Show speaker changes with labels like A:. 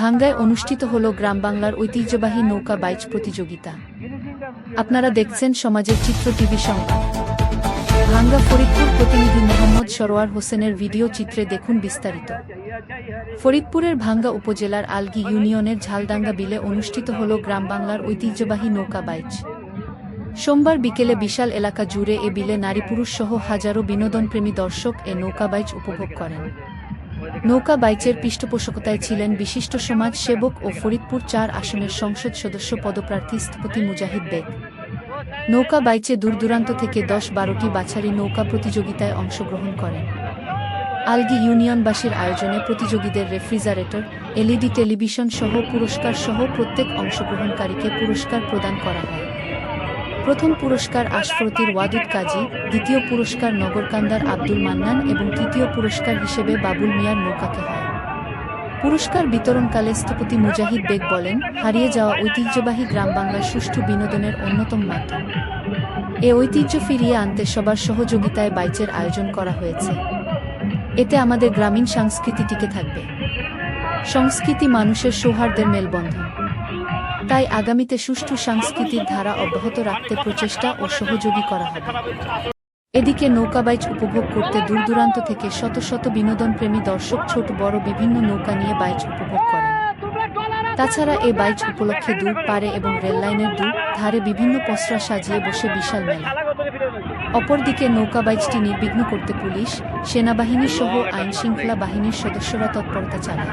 A: ভাঙ্গায় অনুষ্ঠিত হল গ্রাম বাংলার ঐতিহ্যবাহী নৌকা বাইচ প্রতিযোগিতা। আপনারা দেখছেন সমাজের চিত্র টিভি সংবাদ। ভাঙ্গা ফরিদপুর প্রতিনিধি মোহাম্মদ সরোয়ার হোসেনের ভিডিও চিত্রে দেখুন বিস্তারিত। ফরিদপুরের ভাঙ্গা উপজেলার আলগি ইউনিয়নের ঝালডাঙ্গা বিলে অনুষ্ঠিত হল গ্রাম বাংলার ঐতিহ্যবাহী নৌকা বাইচ। সোমবার বিকেলে বিশাল এলাকা জুড়ে এ বিলে নারী পুরুষ সহ হাজারো বিনোদনপ্রেমী দর্শক এ নৌকা বাইচ উপভোগ করেন। নৌকা বাইচের পৃষ্ঠপোষকতায় ছিলেন বিশিষ্ট সমাজ সেবক ও ফরিদপুর চার আসনের সংসদ সদস্য পদপ্রার্থী স্থপতি মুজাহিদ বেগ। নৌকা বাইচে দূরদূরান্ত থেকে দশ বারোটি বাছারি নৌকা প্রতিযোগিতায় অংশগ্রহণ করেন। আলগি ইউনিয়নবাসীর আয়োজনে প্রতিযোগীদের রেফ্রিজারেটর, এলইডি টেলিভিশন সহ পুরস্কার সহ প্রত্যেক অংশগ্রহণকারীকে পুরস্কার প্রদান করা হয়। প্রথম পুরস্কার আশফরতির ওয়াদুদ কাজী, দ্বিতীয় পুরস্কার নগরকান্দার আব্দুল মান্নান এবং তৃতীয় পুরস্কার হিসেবে বাবুল মিয়ার নৌকাকে হয়। পুরস্কার বিতরণকালে স্থপতি মুজাহিদ বেগ বলেন, হারিয়ে যাওয়া ঐতিহ্যবাহী গ্রাম বাংলার সুষ্ঠু বিনোদনের অন্যতম মাধ্যম। এ ঐতিহ্য ফিরিয়ে আনতে সবার সহযোগিতায় বাইচের আয়োজন করা হয়েছে। এতে আমাদের গ্রামীণ সংস্কৃতি টিকে থাকবে। সংস্কৃতি মানুষের সৌহার্দ্যের মেলবন্ধন। তাই আগামীতে সুষ্ঠু সাংস্কৃতিক ধারা অব্যাহত রাখতে প্রচেষ্টা ও সহযোগী করা হবে। এদিকে নৌকাবাইচ উপভোগ করতে দূরদূরান্ত থেকে শত শত বিনোদনপ্রেমী দর্শক, ছোট, বড়, বিভিন্ন নৌকা নিয়ে বাইচ উপভোগ করেন। তাছাড়া এ বাইচ উপলক্ষে দূর পারে এবং রেললাইনের দূর ধারে বিভিন্ন পসরা সাজিয়ে বসে বিশাল মেলা। অপরদিকে নৌকা বাইচটি নির্বিঘ্ন করতে পুলিশ, সেনাবাহিনী সহ আইন শৃঙ্খলা বাহিনীর সদস্যরা তৎপরতা চালায়।